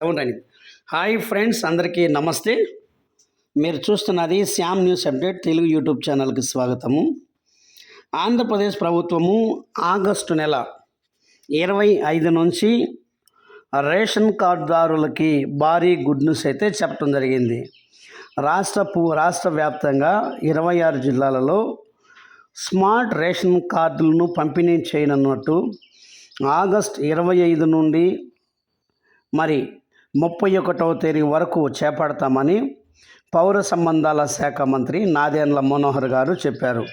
అవునండి hi friends అందరికీ నమస్తే. మీరు చూస్తున్నది Shyam news update Telugu YouTube ఛానల్కి స్వాగతము. ఆంధ్రప్రదేశ్ ప్రభుత్వము ఆగస్టు నెల ఇరవై ఐదు నుంచి రేషన్ కార్డుదారులకి భారీ గుడ్ న్యూస్ అయితే చెప్పడం జరిగింది. రాష్ట్ర రాష్ట్ర వ్యాప్తంగా ఇరవై ఆరు జిల్లాలలో స్మార్ట్ రేషన్ కార్డులను పంపిణీ చేయనున్నట్టు ఆగస్ట్ ఇరవై ఐదు నుండి మరి ముప్పై ఒకటవ తేదీ వరకు చేపడతామని పౌర సంబంధాల శాఖ మంత్రి నాదేండ్ల మనోహర్ గారు చెప్పారు.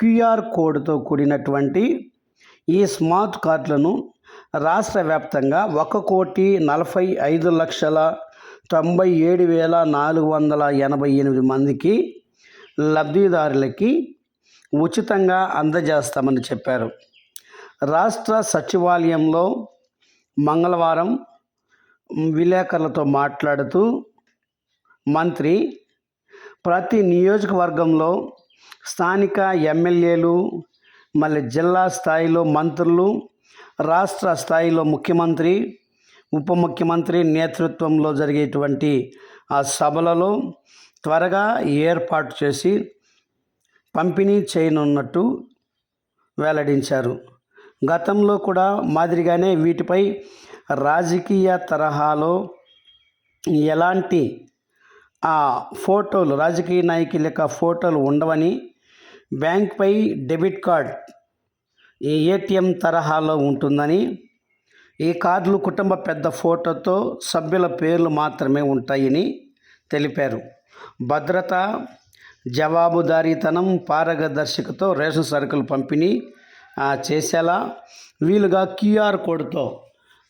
క్యూఆర్ కోడ్తో కూడినటువంటి ఈ స్మార్ట్ కార్డులను రాష్ట్ర వ్యాప్తంగా ఒక కోటి నలభై ఐదు లక్షల తొంభై ఏడు వేల నాలుగు వందల ఎనభై ఎనిమిది మందికి లబ్ధిదారులకి ఉచితంగా అందజేస్తామని చెప్పారు. రాష్ట్ర సచివాలయంలో మంగళవారం విలేకరులతో మాట్లాడుతూ మంత్రి ప్రతి నియోజకవర్గంలో స్థానిక ఎమ్మెల్యేలు మళ్ళీ జిల్లా స్థాయిలో మంత్రులు రాష్ట్ర స్థాయిలో ముఖ్యమంత్రి ఉప ముఖ్యమంత్రి నేతృత్వంలో జరిగేటువంటి ఆ సభలలో త్వరగా ఏర్పాటు చేసి పంపిణీ చేయనున్నట్టు వెల్లడించారు. గతంలో కూడా మాదిరిగానే వీటిపై రాజకీయ తరహాలో ఎలాంటి ఆ ఫోటోలు రాజకీయ నాయకుల యొక్క ఫోటోలు ఉండవని బ్యాంక్పై డెబిట్ కార్డ్ ఈ ఏటీఎం తరహాలో ఉంటుందని ఈ కార్డులు కుటుంబ పెద్ద ఫోటోతో సభ్యుల పేర్లు మాత్రమే ఉంటాయని తెలిపారు. భద్రత జవాబుదారీతనం పారదర్శకతో రేషన్ సరుకులు పంపిణీ చేసేలా వీలుగా క్యూఆర్ కోడ్తో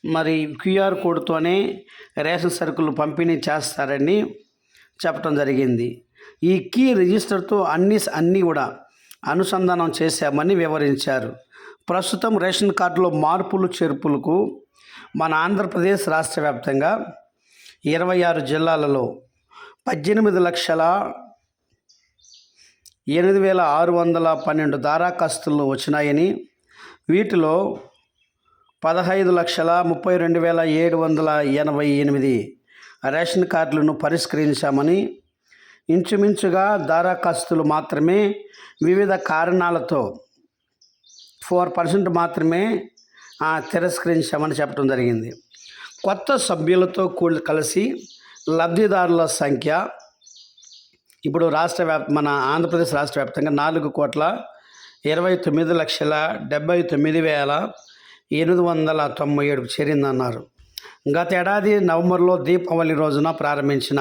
మరి క్యూఆర్ కోడ్తోనే రేషన్ సరుకులు పంపిణీ చేస్తారని చెప్పడం జరిగింది. ఈ కీ రిజిస్టర్తో అన్ని అన్నీ కూడా అనుసంధానం చేశామని వివరించారు. ప్రస్తుతం రేషన్ కార్డులో మార్పులు చేర్పులకు మన ఆంధ్రప్రదేశ్ రాష్ట్ర వ్యాప్తంగా ఇరవై ఆరు జిల్లాలలో పద్దెనిమిది లక్షల ఎనిమిది వేల ఆరు వందల పన్నెండు దారాఖాస్తులు వచ్చినాయని వీటిలో పదహైదు లక్షల ముప్పై రెండు వేల ఏడు వందల ఎనభై ఎనిమిది రేషన్ కార్డులను పరిష్కరించామని ఇంచుమించుగా దరఖాస్తులు మాత్రమే వివిధ కారణాలతో ఫోర్ పర్సెంట్ మాత్రమే తిరస్కరించామని చెప్పడం జరిగింది. కొత్త సభ్యులతో కూడి కలిసి లబ్ధిదారుల సంఖ్య ఇప్పుడు రాష్ట్ర వ్యాప్ మన ఆంధ్రప్రదేశ్ రాష్ట్ర వ్యాప్తంగా నాలుగు కోట్ల ఇరవై తొమ్మిది లక్షల డెబ్బై తొమ్మిది వేల ఎనిమిది వందల తొంభై ఏడుకు చేరిందన్నారు. గత ఏడాది నవంబర్లో దీపావళి రోజున ప్రారంభించిన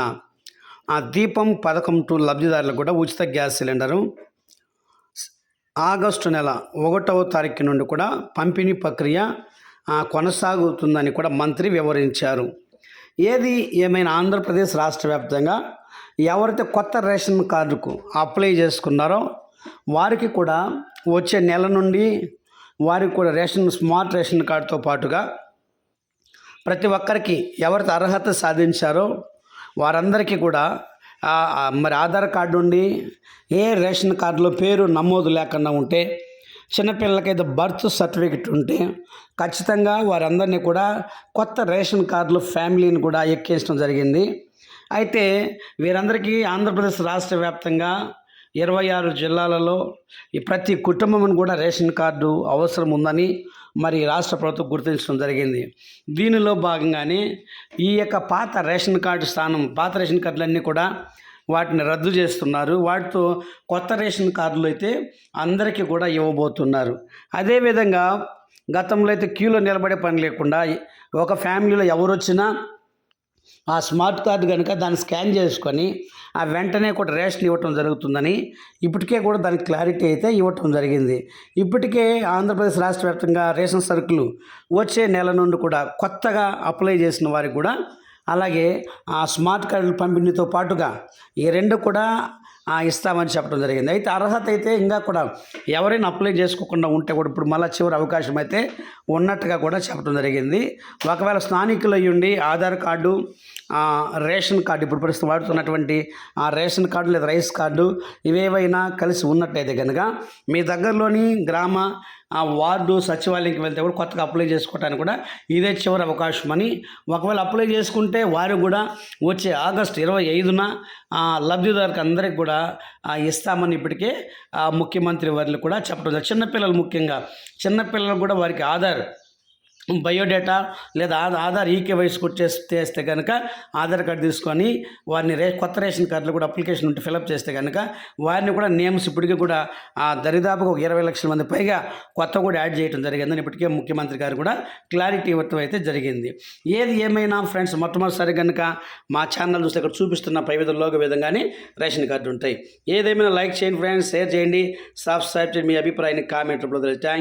ఆ దీపం పథకం టు లబ్ధిదారులకు కూడా ఉచిత గ్యాస్ సిలిండరు. ఆగస్టు నెల ఒకటవ తారీఖు నుండి కూడా పంపిణీ ప్రక్రియ కొనసాగుతుందని కూడా మంత్రి వివరించారు. ఏది ఏమైనా ఆంధ్రప్రదేశ్ రాష్ట్ర వ్యాప్తంగా ఎవరైతే కొత్త రేషన్ కార్డుకు అప్లై చేసుకున్నారో వారికి కూడా వచ్చే నెల నుండి వారికి కూడా రేషన్ స్మార్ట్ రేషన్ కార్డుతో పాటుగా ప్రతి ఒక్కరికి ఎవరితో అర్హత సాధించారో వారందరికీ కూడా మరి ఆధార్ కార్డు ఉండి ఏ రేషన్ కార్డులో పేరు నమోదు లేకుండా ఉంటే చిన్నపిల్లలకైతే బర్త్ సర్టిఫికెట్ ఉంటే ఖచ్చితంగా వారందరినీ కూడా కొత్త రేషన్ కార్డులు ఫ్యామిలీని కూడా ఎక్కించడం జరిగింది. అయితే వీరందరికీ ఆంధ్రప్రదేశ్ రాష్ట్ర వ్యాప్తంగా ఇరవై ఆరు జిల్లాలలో ఈ ప్రతి కుటుంబం కూడా రేషన్ కార్డు అవసరం ఉందని మరి రాష్ట్ర ప్రభుత్వం గుర్తించడం జరిగింది. దీనిలో భాగంగానే ఈ యొక్క పాత రేషన్ కార్డు స్థానం పాత రేషన్ కార్డులన్నీ కూడా వాటిని రద్దు చేస్తున్నారు. వాటితో కొత్త రేషన్ కార్డులు అయితే అందరికీ కూడా ఇవ్వబోతున్నారు. అదేవిధంగా గతంలో అయితే క్యూలో నిలబడే పని లేకుండా ఒక ఫ్యామిలీలో ఎవరు వచ్చినా ఆ స్మార్ట్ కార్డు కనుక దాన్ని స్కాన్ చేసుకొని ఆ వెంటనే కూడా రేషన్ ఇవ్వటం జరుగుతుందని ఇప్పటికే కూడా దానికి క్లారిటీ అయితే ఇవ్వటం జరిగింది. ఇప్పటికే ఆంధ్రప్రదేశ్ రాష్ట్ర వ్యాప్తంగా రేషన్ సరుకులు వచ్చే నెల నుండి కూడా కొత్తగా అప్లై చేసిన వారికి కూడా అలాగే ఆ స్మార్ట్ కార్డుల పంపిణీతో పాటుగా ఈ రెండు కూడా ఇస్తామని చెప్పడం జరిగింది. అయితే అర్హత అయితే ఇంకా కూడా ఎవరైనా అప్లై చేసుకోకుండా ఉంటే కూడా ఇప్పుడు మళ్ళీ చివరి అవకాశం అయితే ఉన్నట్టుగా కూడా చెప్పడం జరిగింది. ఒకవేళ స్థానికులు అయ్యుండి ఆధార్ కార్డు రేషన్ కార్డు ఇప్పుడు ప్రస్తుతం వాడుతున్నటువంటి ఆ రేషన్ కార్డు లేదా రైస్ కార్డు ఇవేవైనా కలిసి ఉన్నట్టయితే కనుక మీ దగ్గరలోని గ్రామ ఆ వార్డు సచివాలయంకి వెళ్తే కూడా కొత్తగా అప్లై చేసుకోవడానికి కూడా ఇదే చివరి అవకాశం అని ఒకవేళ అప్లై చేసుకుంటే వారు కూడా వచ్చే ఆగస్టు ఇరవై ఐదున లబ్ధిదారుకి అందరికి కూడా ఇస్తామని ఇప్పటికే ఆ, ముఖ్యమంత్రి వారిని కూడా చెప్పడం చిన్నపిల్లలు ముఖ్యంగా చిన్నపిల్లలు కూడా వారికి ఆధార్ బయోడేటా లేదా ఆధార్ ఈకేవైసీ కొట్టేసి చేస్తే కనుక ఆధార్ కార్డు తీసుకొని వారిని రే కొత్త రేషన్ కార్డులు కూడా అప్లికేషన్ ఉంటే ఫిలప్ చేస్తే కనుక వారిని కూడా నేమ్స్ ఇప్పటికీ కూడా ఆ, దరిదాపుగా ఒక ఇరవై లక్షల మంది పైగా కొత్త కూడా యాడ్ చేయడం జరిగిందని ఇప్పటికే ముఖ్యమంత్రి గారు కూడా క్లారిటీ ఇవ్వటం అయితే జరిగింది. ఏది ఏమైనా ఫ్రెండ్స్ మొట్టమొదటిసారి కనుక మా ఛానల్ చూస్తే ఇక్కడ చూపిస్తున్న పై విధంలోకి విధంగానే రేషన్ కార్డు ఉంటాయి. ఏదేమైనా లైక్ చేయండి ఫ్రెండ్స్ షేర్ చేయండి సబ్స్క్రైబ్ చేయండి మీ అభిప్రాయాన్ని కామెంట్ రూపంలో థ్యాంక్